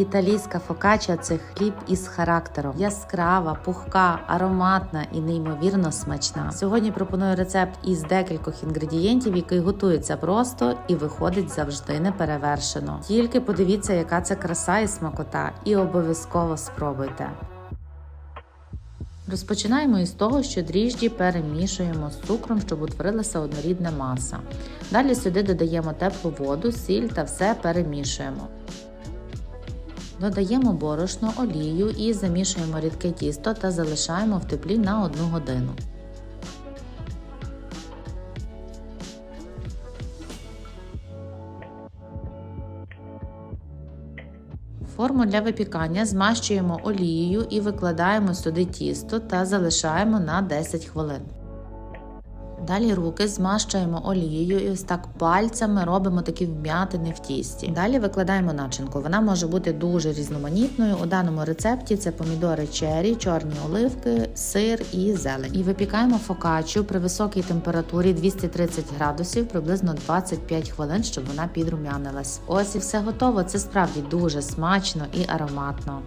Італійська фокача це хліб із характером. Яскрава, пухка, ароматна і неймовірно смачна. Сьогодні пропоную рецепт із декількох інгредієнтів, який готується просто і виходить завжди неперевершено. Тільки подивіться, яка це краса і смакота, і обов'язково спробуйте. Розпочинаємо із того, що дріжджі перемішуємо з цукром, щоб утворилася однорідна маса. Далі сюди додаємо теплу воду, сіль та все перемішуємо. Додаємо борошно, олію і замішуємо рідке тісто та залишаємо в теплі на 1 годину. Форму для випікання змащуємо олією і викладаємо сюди тісто та залишаємо на 10 хвилин. Далі руки змащуємо олією і ось так пальцями робимо такі вм'ятини в тісті. Далі викладаємо начинку. Вона може бути дуже різноманітною. У даному рецепті це помідори чері, чорні оливки, сир і зелень. І випікаємо фокачу при високій температурі 230 градусів приблизно 25 хвилин, щоб вона підрумянилась. Ось і все готово. Це справді дуже смачно і ароматно.